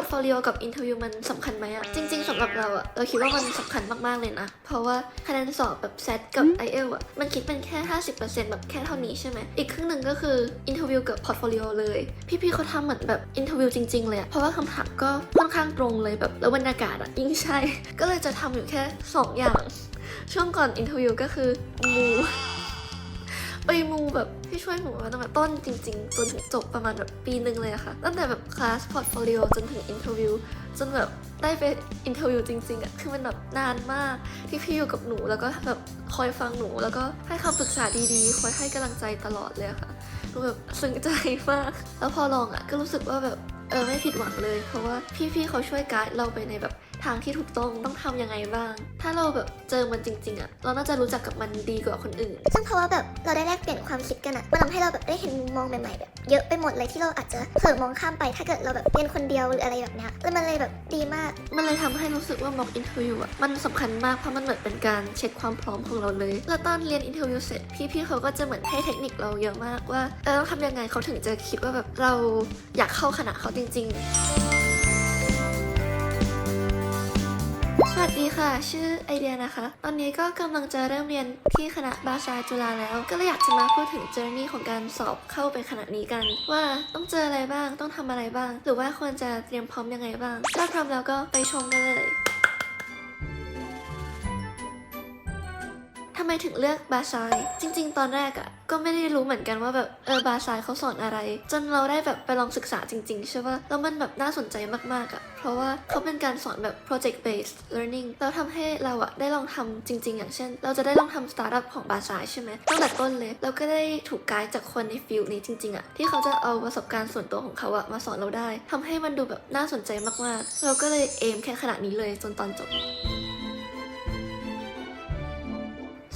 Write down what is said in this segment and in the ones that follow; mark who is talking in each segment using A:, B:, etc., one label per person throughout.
A: อร์ตโฟลิโอกับอินเทอร์วิวมันสำคัญไหมอะจริง ๆสำหรับเราอะเราคิดว่ามันสำคัญมากๆเลยนะ เพราะว่าคะแนนสอบแบบเซตกับ i อเอลอะมันคิดเป็นแค่ 50%แบบแค่เท่านี้ใช่ไหมอีกครึ่งหนึ่งก็คืออินเทอร์วิวกับพอร์ตโฟลิโอเลย พี่ๆเขาทำเหมือนแบบอินเทอร์วิวจริง ๆ เลยอะเพราะว่าคำถามก็ค่อนข้างตรงเลยแบบแล้วบรรยากาศอะยิ่งใช่ ก็เลยจะทำอยู่แค่สองอย่าง ช่วงก่อนอินเทอร์วิวก็คือมู ไปมูแบบพี่ช่วยหนูมาตั้งแต่ต้นจริง ๆ จนถึงจบประมาณแบบปีหนึ่งเลยอะค่ะ ตั้งแต่แบบคลาสพอร์ตโฟลิโอจนถึงอินเทอร์วิวจนแบบได้ไปอินเทอร์วิวจริงๆอะคือมันแบบนานมากที่พี่อยู่กับหนูแล้วก็แบบคอยฟังหนูแล้วก็ให้คำปรึกษาดีๆ คอยให้กำลังใจตลอดเลยอะค่ะหนูแบบซึ้งใจมาก แล้วพอลองอะก็รู้สึกว่าแบบเออไม่ผิดหวังเลย เพราะว่าพี่ๆเขาช่วยไกด์เราไปในแบบ ทางที่ถูกต้องต้องทำยังไงบ้าง ถ้าเราแบบเจอมันจริงๆอะเราน่าจะรู้จักกับมันดีกว่าคนอื่น
B: ซึ่งเพราะว่าแบบเราได้แลกเปลี่ยนความคิดกันอะมันทำให้เราแบบได้เห็นมุมมองใหม่ๆแบบเยอะไปหมดเลยที่เราอาจจะเผลอมองข้ามไปถ้าเกิดเราแบบเรียนคนเดียวหรืออะไรแบบเนี้ยแล้วมันเลยแบบดีมาก
A: มันเลยทำให้รู้สึกว่า mock interview อะมันสำคัญมากเพราะมันเหมือนเป็นการเช็คความพร้อมของเราเลย แล้วตอนเรียน interview เสร็จพี่ๆเขาก็จะเหมือนให้เทคนิคเราเยอะมากว่าเออต้องทำยังไงเขาถึงจะคิดว่าแบบเราอยากเข้าคณะเขาจริง ๆ สวัสดีค่ะ ชื่อไอเดียนะคะ ตอนนี้ก็กำลังจะเริ่มเรียนที่คณะบาชาจุฬาแล้ว ก็เลยอยากจะมาพูดถึงเจอร์นี่ของการสอบเข้าไปคณะนี้กัน ว่าต้องเจออะไรบ้างต้องทำอะไรบ้าง หรือว่าควรจะเตรียมพร้อมยังไงบ้างถ้าพร้อมแล้วก็ไปชมกันเลย ทำไมถึงเลือกบาซายจริง ๆ ตอนแรกอะ่ะก็ไม่ได้รู้เหมือนกันว่าแบบเออบาซายเขาสอนอะไร จนเราได้แบบไปลองศึกษาจริง ๆ ใช่ปะแล้วมันแบบน่าสนใจมากๆอะ่ะเพราะว่าเขาเป็นการสอนแบบ project based learning แล้วทำให้เราอะ่ะได้ลองทำจริง ๆ อย่างเช่น เราจะได้ลองทำสตาร์ทอัพของบาซายใช่ไหมตั้งแต่ต้นเลยแล้วก็ได้ถูกไกด์จากคนในฟิลนี้จริงๆอะ่ะที่เขาจะเอาประสบการณ์ส่วนตัวของเขาอะมาสอนเราได้ทำให้มันดูแบบน่าสนใจมากๆ เราก็เลยเอมแค่ขนาดนี้เลยจนตอนจบ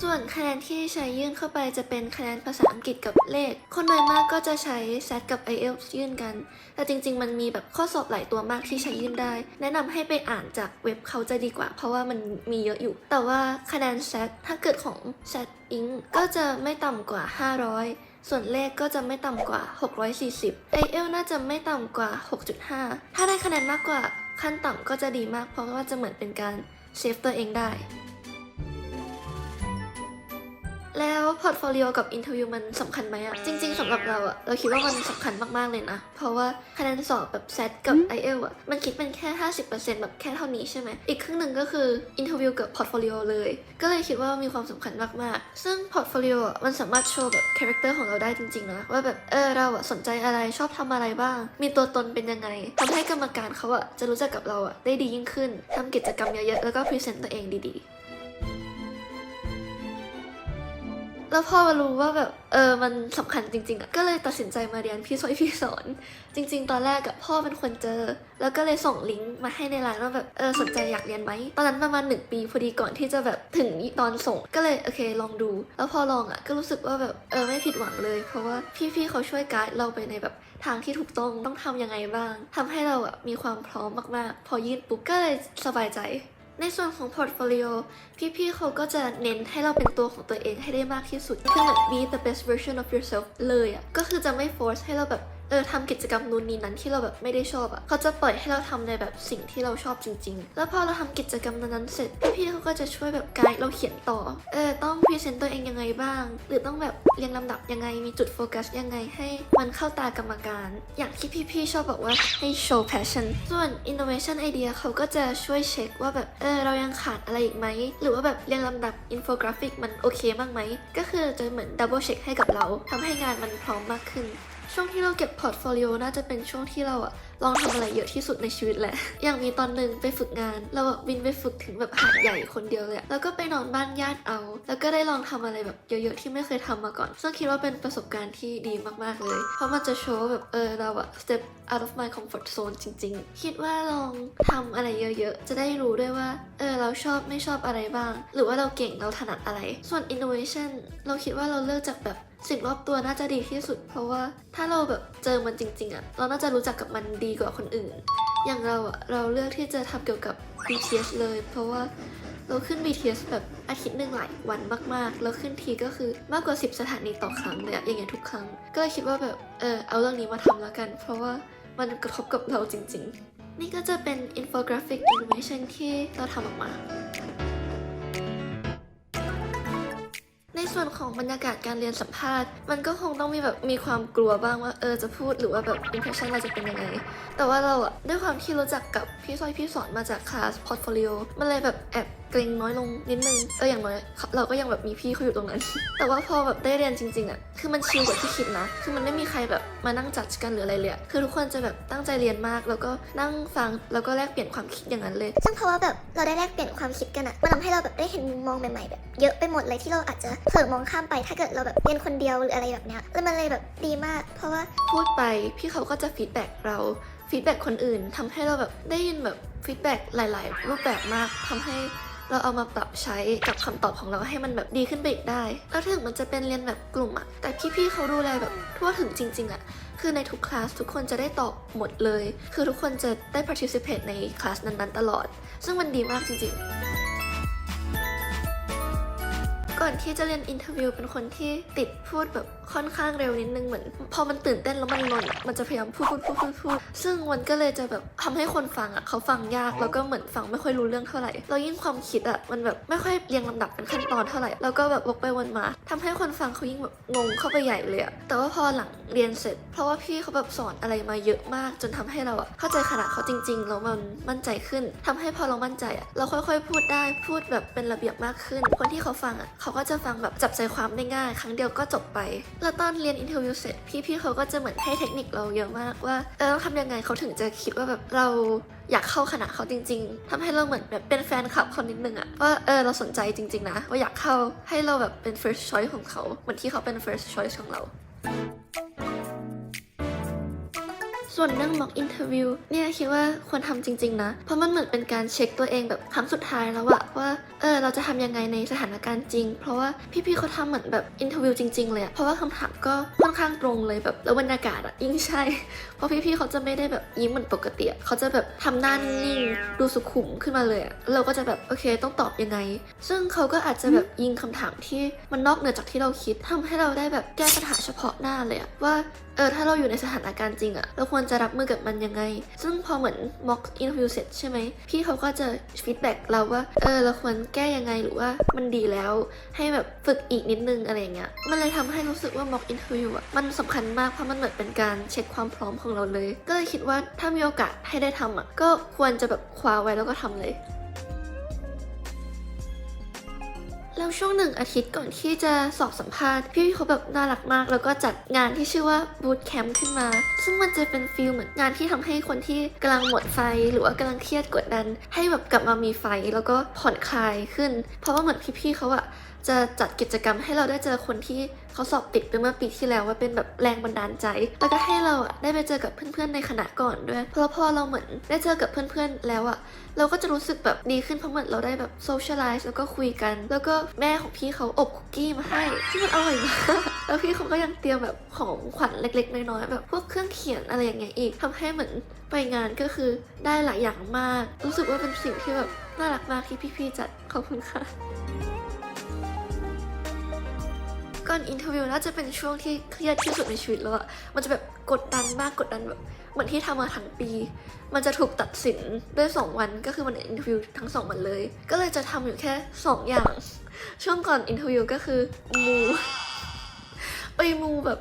A: ส่วนคะแนนที่ใช้ยื่นเข้าไปจะเป็นคะแนนภาษาอังกฤษกับเลข คนโดยมากก็จะใช้ SAT กับ IELTS ยื่นกัน แต่จริง ๆ มันมีแบบข้อสอบหลายตัวมากที่ใช้ยื่นได้ แนะนำให้ไปอ่านจากเว็บเขาจะดีกว่า เพราะว่ามันมีเยอะอยู่ แต่ว่าคะแนน SAT ถ้าเกิดของ SAT Inc ก็จะไม่ต่ำกว่า 500ส่วนเลขก็จะไม่ต่ำกว่า 640 IELTS น่าจะไม่ต่ำกว่า 6.5 ถ้าได้คะแนนมากกว่าขั้นต่ำก็จะดีมากเพราะว่าจะเหมือนเป็นการเซฟตัวเองได้ แล้วพอร์ตโฟลิโอกับอินเทอร์วิวมันสำคัญไหมอะจริง ๆสำหรับเราอะเราคิดว่ามันสำคัญมาก ๆ เลยนะ เพราะว่าคะแนนสอบแบบเซตกับ i อเอลอะมันคิดเป็นแค่ 50%แบบแค่เท่านี้ใช่ไหม อีกครึ่งหนึ่งก็คืออินเทอร์วิวกับพอร์ตโฟลิโอเลย ก็เลยคิดว่ามีความสำคัญมาก ๆ ซึ่งพอร์ตโฟลิโออะมันสามารถโชว์แบบคาแรคเตอร์ของเราได้จริง ๆ นะ ว่าแบบเออเราอะสนใจอะไรชอบทำอะไรบ้าง มีตัวตนเป็นยังไงทำให้กรรมการเขาอะจะรู้จักกับเราอะได้ดียิ่งขึ้นทำกิจกรรมเยอะ ๆ แล้วก็พรีเซนต์ตัวเองดี ๆ แล้วพอมารู้ว่าแบบเออมันสำคัญจริงๆอะก็เลยตัดสินใจมาเรียนพี่ช่วยพี่สอน จริง ๆ ตอนแรกกับพ่อเป็นคนเจอ แล้วก็เลยส่งลิงก์มาให้ในไลน์ว่าแบบเออสนใจอยากเรียนไหมตอนนั้นประมาณหนึ่งปีพอดีก่อนที่จะแบบถึงตอนส่งก็เลยโอเคลองดู แล้วพอลองอะก็รู้สึกว่าแบบเออไม่ผิดหวังเลย เพราะว่าพี่ๆเขาช่วยไกด์เราไปในแบบทางที่ถูกต้องต้องทำยังไงบ้างทำให้เราอะมีความพร้อมมากๆ พอยื่นปุ๊บก็เลยสบายใจ ในส่วนของพอร์ตโฟลิโอพี่ๆเขาก็จะเน้นให้เราเป็นตัวของตัวเองให้ได้มากที่สุดคือเหมือน be the best version of yourself เลยอะ่ะก็คือจะไม่ force ให้เราแบบ เออทำกิจกรรมนู่นนี่นั้นที่เราแบบไม่ได้ชอบอะ่ะเขาจะปล่อยให้เราทำในแบบสิ่งที่เราชอบจริง ๆ แล้วพอเราทำกิจกรรมนั้นเสร็จพี่ๆเขาก็จะช่วยแบบไกด์เราเขียนต่อเออต้องพรีเซนต์ตัวเองยังไงบ้าง หรือต้องแบบเรียงลำดับยังไงมีจุดโฟกัสยังไงให้มันเข้าตากรรมการ อย่างที่พี่ๆชอบบอกว่าให้ show passion ส่วน innovation idea เขาก็จะช่วยเช็คว่าแบบเออเรายังขาดอะไรอีกไหมหรือว่าแบบเรียงลำดับ infographic มันโอเคบ้างไหมก็คือจะเหมือน double check ให้กับเราทำให้งานมันพร้อมมากขึ้น ช่วงที่เราเก็บพอร์ตโฟลิโอน่าจะเป็นช่วงที่เราอะลองทำอะไรเยอะที่สุดในชีวิตแหละ อย่างมีตอนหนึ่งไปฝึกงาน เราอะบินไปฝึกถึงแบบหาดใหญ่คนเดียวเลย แล้วก็ไปนอนบ้านญาติเอา แล้วก็ได้ลองทำอะไรแบบเยอะๆที่ไม่เคยทำมาก่อน ซึ่งคิดว่าเป็นประสบการณ์ที่ดีมากๆเลย เพราะมันจะโชว์แบบเออเราอะ step out of my comfort zone จริง ๆ คิดว่าลองทำอะไรเยอะๆ จะได้รู้ด้วยว่าเออเราชอบไม่ชอบอะไรบ้าง หรือว่าเราเก่งเราถนัดอะไร ส่วน innovation เราคิดว่าเราเลือกจากแบบ สิ่งรอบตัวน่าจะดีที่สุด เพราะว่าถ้าเราแบบเจอมันจริง ๆอะเราน่าจะรู้จักกับมันดีกว่าคนอื่น อย่างเราอะเราเลือกที่จะทำเกี่ยวกับ BTS เลย เพราะว่าเราขึ้น BTS แบบอาทิตย์หนึ่งหลายวันมากๆ แล้วขึ้นทีก็คือมากกว่า 10 สถานีต่อครั้งเลยอะอย่างเงี้ยทุกครั้ง ก็เลยคิดว่าแบบเออเอาเรื่องนี้มาทำแล้วกัน เพราะว่ามันกระทบกับเราจริง ๆ นี่ก็จะเป็นอินโฟกราฟิก a n i m a t i o n ที่เราทำออกมา ส่วนของบรรยากาศการเรียนสัมภาษณ์ มันก็คงต้องมีแบบมีความกลัวบ้างว่าเออจะพูดหรือว่าแบบอินเทอร์เฟนเราจะเป็นยังไง แต่ว่าเราอะด้วยความที่รู้จักกับพี่สร้อยพี่สอนมาจากคลาสพอร์ตโฟลิโอมันเลยแบบแอบ เกรงน้อยลงนิดนึงเอออย่างน้อยเราก็ยังแบบมีพี่เขาอยู่ตรงนั้น แต่ว่าพอแบบได้เรียนจริงๆอะคือมันชิลกว่าที่คิดนะ คือมันไม่มีใครแบบมานั่งจัดกันหรืออะไรเลยอะคือทุกคนจะแบบตั้งใจเรียนมาก แล้วก็นั่งฟังแล้วก็แลกเปลี่ยนความคิดอย่างนั้นเลย
B: ซึ่งเพราะว่าแบบเราได้แลกเปลี่ยนความคิดกันอะมันทำให้เราแบบได้เห็นมุมมองใหม่ๆแบบเยอะไปหมดเลยที่เราอาจจะเผลอมองข้ามไปถ้าเกิดเราแบบเรียนคนเดียวหรืออะไรแบบเนี้ยแล้วมันเลยแบบดีมาก เพราะว่า
A: พูดไปพี่เขาก็จะฟีดแบ็กเราฟีดแบ็กคนอื่นทำให้เราแบบได้ยินแบบฟีดแบ็กหลาย ๆ รูปแบบมากทำให้ เราเอามาปรับใช้กับคำตอบของเราให้มันแบบดีขึ้นไปอีกได้ แล้วถึงมันจะเป็นเรียนแบบกลุ่มอะแต่พี่ๆเขาดูแลแบบทั่วถึงจริง ๆอะคือในทุกคลาสทุกคนจะได้ตอบหมดเลย คือทุกคนจะได้ participate ในคลาสนั้นๆตลอด ซึ่งมันดีมากจริง ๆ ก่อนที่จะเรียนอินเทอร์วิวเป็นคนที่ติดพูดแบบค่อนข้างเร็วนิดนึงเหมือนพอมันตื่นเต้นแล้วมันลนอะมันจะพยายามพูดพูดพูดพูดพูดซึ่งมันก็เลยจะแบบทำให้คนฟังอะเขาฟังยากแล้วก็เหมือนฟังไม่ค่อยรู้เรื่องเท่าไหร่แล้วยิ่งความคิดอะมันแบบไม่ค่อยเรียงลำดับเป็นขั้นตอนเท่าไหร่แล้วก็แบบวกไปวนมาทำให้คนฟังเขายิ่งแบบงงเข้าไปใหญ่เลยอะแต่ว่าพอหลังเรียนเสร็จ เพราะว่าพี่เขาแบบสอนอะไรมาเยอะมาก จนทำให้เราอะเข้าใจขนาดเขาจริงๆแล้วมันมั่นใจขึ้นทำให้พอเรามั่นใจอะเราค่อย ๆ พูดได้พูดแบบเป็นระเบียบมากขึ้น คนที่เขาฟังอะเขาก็จะฟังแบบจับใจความได้ง่าย ครั้งเดียวก็จบไป แล้วตอนเรียนอินเทอร์วิวเสร็จพี่ๆเขาก็จะเหมือนให้เทคนิคเราเยอะมากว่าเออต้องทำยังไงเขาถึงจะคิดว่าแบบเราอยากเข้าคณะเขาจริง ๆทำให้เราเหมือนแบบเป็นแฟนคลับคนนิดนึงอะว่าเออเราสนใจจริง ๆ นะ ว่าอยากเข้าให้เราแบบเป็น first choice ของเขาเหมือนที่เขาเป็น first choice ของเรา ส่วนเรื่อง mock interview เนี่ยคิดว่าควรทำจริง ๆ นะ เพราะมันเหมือนเป็นการเช็คตัวเองแบบครั้งสุดท้ายแล้วอะว่าเออเราจะทำยังไงในสถานการณ์จริง เพราะว่าพี่ๆเขาทำเหมือนแบบ interview จริง ๆ เลยอะเพราะว่าคำถามก็ค่อนข้างตรงเลยแบบแล้วบรรยากาศอะยิ่งใช่ เพราะพี่ๆเขาจะไม่ได้แบบยิ้มเหมือนปกติเขาจะแบบทำหน้านิ่งดูสุขุมขึ้นมาเลยอะเราก็จะแบบโอเคต้องตอบยังไง ซึ่งเขาก็อาจจะแบบยิงคำถามที่มันนอกเหนือจากที่เราคิดทำให้เราได้แบบแก้ปัญหาเฉพาะหน้าเลยอะว่าเออถ้าเราอยู่ในสถานการณ์จริงอะเราควรจะรับมือกับมันยังไง ซึ่งพอเหมือน mock interview เสร็จใช่ไหม พี่เขาก็จะฟีดแบ็กเราว่า เออ เราควรแก้ยังไงหรือว่ามันดีแล้ว ให้แบบฝึกอีกนิดนึงอะไรอย่างเงี้ย มันเลยทำให้รู้สึกว่า mock interview อะมันสำคัญมากเพราะมันเหมือนเป็นการเช็คความพร้อมของเราเลย ก็เลยคิดว่าถ้ามีโอกาสให้ได้ทำอะ ก็ควรจะแบบคว้าไว้แล้วก็ทำเลย แล้วช่วงหนึ่งอาทิตย์ก่อนที่จะสอบสัมภาษณ์พี่เขาแบบน่ารักมาก แล้วก็จัดงานที่ชื่อว่าบูตแคมป์ขึ้นมา ซึ่งมันจะเป็นฟิลเหมือนงานที่ทำให้คนที่กำลังหมดไฟ หรือว่ากำลังเครียดกดดัน ให้แบบกลับมามีไฟแล้วก็ผ่อนคลายขึ้น เพราะว่าเหมือนพี่ๆเขาอะ จะจัดกิจกรรมให้เราได้เจอคนที่เขาสอบติดไปเมื่อปีที่แล้วว่าเป็นแบบแรงบันดาลใจ แล้วก็ให้เราได้ไปเจอกับเพื่อนๆในคณะก่อนด้วยเพราะพอเราเหมือนได้เจอกับเพื่อนๆแล้วอะเราก็จะรู้สึกแบบดีขึ้นเพราะเหมือนเราได้แบบโซเชียลไลซ์แล้วก็คุยกัน แล้วก็แม่ของพี่เขาอบคุกกี้มาให้ที่มันอร่อยมากแล้วพี่เขาก็ยังเตรียมแบบของขวัญเล็ก ๆ น้อยๆแบบพวกเครื่องเขียนอะไรอย่างเงี้ยอีกทำให้เหมือนไปงานก็คือได้หลายอย่างมาก รู้สึกว่าเป็นสิ่งที่แบบน่ารักมากที่พี่ๆจัดขอบคุณค่ะ ก่อนอินเทอร์วิวน่าจะเป็นช่วงที่เครียดที่สุดในชีวิตแล้วอะมันจะแบบกดดันมากกดดันแบบเหมือนที่ทำมาทั้งปี มันจะถูกตัดสินด้วย 2 วันก็คือมันอินเทอร์วิวทั้ง2วันเลย ก็เลยจะทำอยู่แค่ 2 อย่าง ช่วงก่อนอินเทอร์วิวก็คือมูไปมูแบบ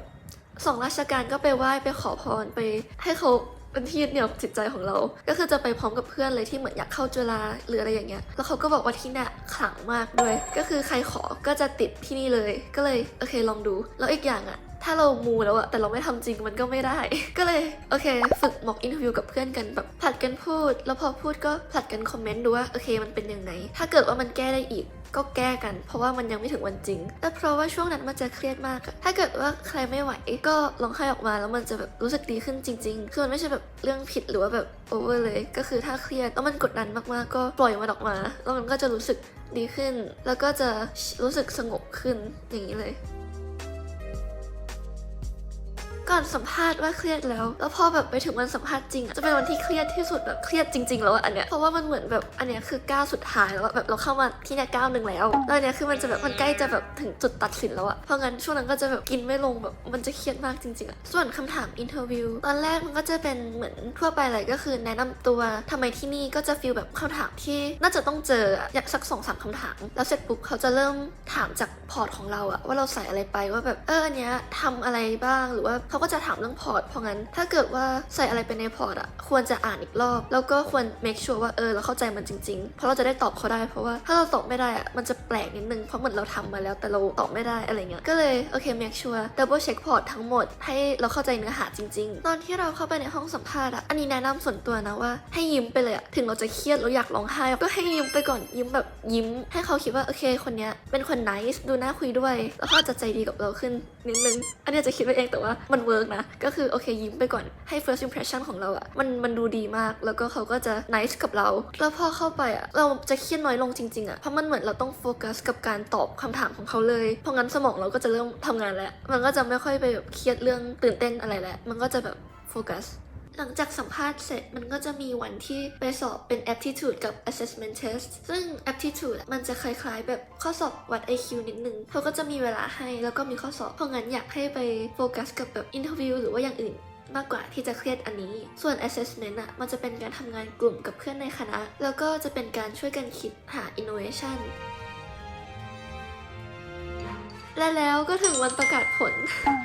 A: สองราชการก็ไปไหว้ไปขอพรไปให้เขา เป็นที่ยึดเหนี่ยวจิตใจของเรา ก็คือจะไปพร้อมกับเพื่อนเลยที่เหมือนอยากเข้าจุฬาหรืออะไรอย่างเงี้ย แล้วเขาก็บอกว่าที่เนี่ยขลังมากด้วย ก็คือใครขอก็จะติดที่นี่เลย ก็เลยโอเคลองดู แล้วอีกอย่างอะ ถ้าเรามูแล้วอะแต่เราไม่ทำจริงมันก็ไม่ได้ ก็เลยโอเค ฝึก mock interview กับเพื่อนกันแบบผลัดกันพูด แล้วพอพูดก็ผลัดกันคอมเมนต์ดูว่าโอเคมันเป็นยังไง ถ้าเกิดว่ามันแก้ได้อีกก็แก้กัน เพราะว่ามันยังไม่ถึงวันจริง แต่เพราะว่าช่วงนั้นมันจะเครียดมากอะถ้าเกิดว่าใครไม่ไหวก็ร้องไห้ออกมาแล้วมันจะแบบรู้สึกดีขึ้นจริง ๆ คือมันไม่ใช่แบบเรื่องผิดหรือว่าแบบโอเวอร์เลย ก็คือถ้าเครียดแล้วมันกดดันมากๆ ก็ปล่อยมันออกมา แล้วมันก็จะรู้สึกดีขึ้น แล้วก็จะรู้สึกสงบขึ้นอย่างนี้เลย ก่อนสัมภาษณ์ว่าเครียดแล้ว แล้วพอแบบไปถึงวันสัมภาษณ์จริงอะจะเป็นวันที่เครียดที่สุดแบบเครียดจริง ๆ แล้วอันเนี้ยเพราะว่ามันเหมือนแบบอันเนี้ยคือก้าวสุดท้ายแล้วแบบเราเข้ามาที่เนี่ยก้าวหนึ่งแล้วแล้วเนี้ยคือมันจะแบบมันใกล้จะแบบถึงจุดตัดสินแล้วอะเพราะงั้นช่วงนั้นก็จะแบบกินไม่ลงแบบมันจะเครียดมากจริงๆอะส่วนคำถามอินเทอร์วิวตอนแรกมันก็จะเป็นเหมือนทั่วไปเลยก็คือแนะนำตัวทำไมที่นี่ก็จะฟีลแบบคำถามที่น่าจะต้องเจออยากสักสองสามคำถาม แล้วเสร็จปุ๊บเขาจะเริ่มถามจากพอร์ตของเราอะว่าเราใส่อะไรไปว่าแบบเอออันเนี้ยทำอะไรบ้างหรือว่าเขาก็จะถามเรื่องพอร์ต เพราะงั้นถ้าเกิดว่าใส่อะไรไปในพอร์ตอะควรจะอ่านอีกรอบ แล้วก็ควร make sure ว่าเออเราเข้าใจมันจริงๆ เพราะเราจะได้ตอบเขาได้ เพราะว่าถ้าเราตอบไม่ได้อะมันจะแปลกนิดนึง เพราะเหมือนเราทำมาแล้วแต่เราตอบไม่ได้อะไรเงี้ย ก็เลยโอเค make sure double check พอร์ตทั้งหมด ให้เราเข้าใจเนื้อหาจริง ๆ ตอนที่เราเข้าไปในห้องสัมภาษณ์อะอันนี้แนะนำส่วนตัวนะว่าให้ยิ้มไปเลยอะถึงเราจะเครียดเราอยากร้องไห้ก็ให้ยิ้มไปก่อนยิ้มแบบยิ้ม ให้เขาคิดว่าโอเคคนเนี้ยเป็นคน nice ดูน่าคุยด้วย แล้วเขาจะใจดีกับเราขึ้นนิดนึง อันนี้จะคิดไปเองแต่ว่ามันเวิร์กนะ ก็คือโอเคยิ้มไปก่อนให้ first impression ของเราอะมันมันดูดีมาก แล้วก็เขาก็จะ nice กับเรา แล้วพอเข้าไปอะเราจะเครียดน้อยลงจริงๆอะเพราะมันเหมือนเราต้องโฟกัสกับการตอบคำถามของเขาเลย เพราะงั้นสมองเราก็จะเริ่มทำงานแล้ว มันก็จะไม่ค่อยไปแบบเครียดเรื่องตื่นเต้นอะไรแล้ว มันก็จะแบบโฟกัส หลังจากสัมภาษณ์เสร็จมันก็จะมีวันที่ไปสอบเป็น aptitude กับ assessment test ซึ่ง aptitude มันจะคล้ายๆ แบบข้อสอบวัด IQ นิดนึงเขาก็จะมีเวลาให้แล้วก็มีข้อสอบ เพราะงั้นอยากให้ไปโฟกัสกับแบบ interview หรือว่าอย่างอื่นมากกว่าที่จะเครียดอันนี้ ส่วน assessment อะมันจะเป็นการทำงานกลุ่มกับเพื่อนในคณะ แล้วก็จะเป็นการช่วยกันคิดหา innovation และแล้วก็ถึงวันประกาศผล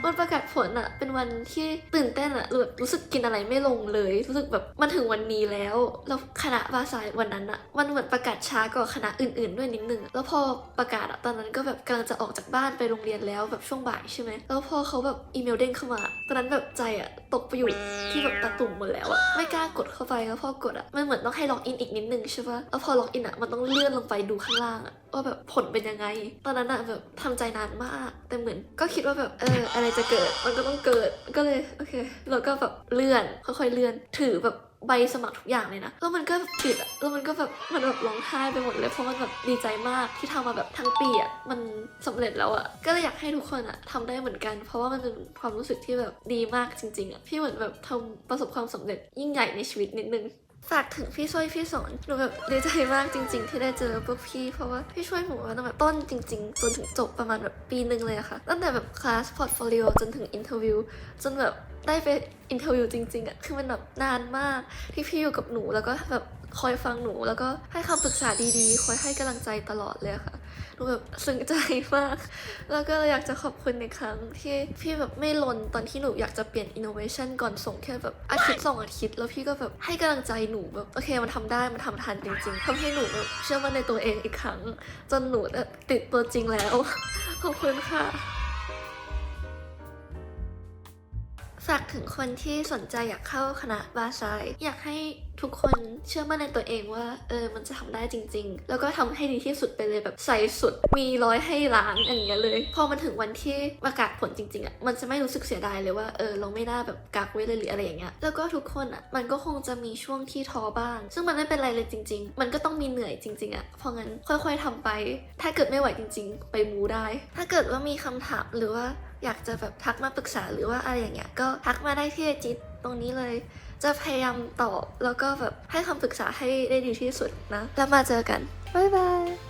A: วันประกาศผลอะเป็นวันที่ตื่นเต้นอะแบบรู้สึกกินอะไรไม่ลงเลย รู้สึกแบบมันถึงวันนี้แล้ว แล้วคณะบาสายวันนั้นอะมันเหมือนประกาศช้ากว่าคณะอื่น ๆ ด้วยนิดนึง แล้วพอประกาศอะตอนนั้นก็แบบกำลังจะออกจากบ้านไปโรงเรียนแล้วแบบช่วงบ่ายใช่ไหม แล้วพอเขาแบบอีเมลเด้งเข้ามา ตอนนั้นแบบใจอะตกไปอยู่ที่แบบตาตุ่มหมดแล้วอะไม่กล้ากดเข้าไปแล้วพอกดอะมันเหมือนต้องให้ล็อกอินอีกนิดนึงใช่ปะแล้วพอล็อกอินอะมันต้องเลื่อนลงไปดูข้างล่างอะว่าแบบผลเป็นยังไง ตอนนั้นอะแบบทำใจนานมาก แต่เหมือนก็คิดว่าแบบเอออะไรจะเกิดมันก็ต้องเกิดก็เลยโอเคเราก็แบบเลื่อนค่อยๆเลื่อนถือแบบใบสมัครทุกอย่างเลยนะ แล้วมันก็ปิดอะแล้วมันก็แบบมันแบบร้องไห้ไปหมดเลย เพราะมันแบบดีใจมากที่ทำมาแบบทั้งปีอะมันสำเร็จแล้วอะก็เลยอยากให้ทุกคนอะทำได้เหมือนกัน เพราะว่ามันเป็นความรู้สึกที่แบบดีมากจริงๆอะพี่เหมือนแบบทำประสบความสำเร็จยิ่งใหญ่ในชีวิตนิดนึง ฝากถึงพี่ช่วยพี่สอนหนูแบบดีใจมากจริง ๆ ที่ได้เจอพวกพี่ เพราะว่าพี่ช่วยหนูมาตั้งแต่ต้นจริง ๆ จนถึงจบประมาณแบบปีหนึ่งเลยอะค่ะ ตั้งแต่แบบคลาสพอร์ตโฟลิโอจนถึงอินเทอร์วิวจนแบบได้ไปอินเทอร์วิวจริงๆอะคือมันแบบนานมากที่พี่อยู่กับหนูแล้วก็แบบคอยฟังหนูแล้วก็ให้คำปรึกษาดีๆ คอยให้กำลังใจตลอดเลยะค่ะ หนูแบบซึ้งใจมาก แล้วก็อยากจะขอบคุณในครั้งที่พี่แบบไม่ลนตอนที่หนูอยากจะเปลี่ยน innovation ก่อนส่งแค่แบบอาทิตย์สองอาทิตย์ แล้วพี่ก็แบบให้กำลังใจหนูแบบโอเคมันทำได้มันทำทันจริงๆทำให้หนูแบบเชื่อมั่นในตัวเองอีกครั้ง จนหนูติดตัวจริงแล้ว ขอบคุณค่ะฝากถึงคนที่สนใจอยากเข้าคณะบาไซายอยากให้ ทุกคนเชื่อมั่นในตัวเองว่าเออมันจะทำได้จริง ๆ แล้วก็ทำให้ดีที่สุดไปเลยแบบใส่สุด มีร้อยให้ล้านอย่างเงี้ยเลย พอมันถึงวันที่ประกาศผลจริงๆอะ่ะมันจะไม่รู้สึกเสียดายเลยว่าเออเราไม่น่าแบบกักไว้เลยหรืออะไรอย่างเงี้ยแล้วก็ทุกคนอะ่ะมันก็คงจะมีช่วงที่ท้อบ้าง ซึ่งมันไม่เป็นไรเลยจริง ๆ มันก็ต้องมีเหนื่อยจริง ๆอะ่ะเพราะงั้นค่อย ๆทำไป ถ้าเกิดไม่ไหวจริง ๆ ไปมูได้ ถ้าเกิดว่ามีคำถามหรือว่าอยากจะแบบทักมาปรึกษาหรือว่าอะไรอย่างเงี้ยก็ทักมาได้ที่จิตตรงนี้เลย จะพยายามตอบแล้วก็แบบให้คำปรึกษาให้ได้ดีที่สุดนะ แล้วมาเจอกัน บ๊ายบาย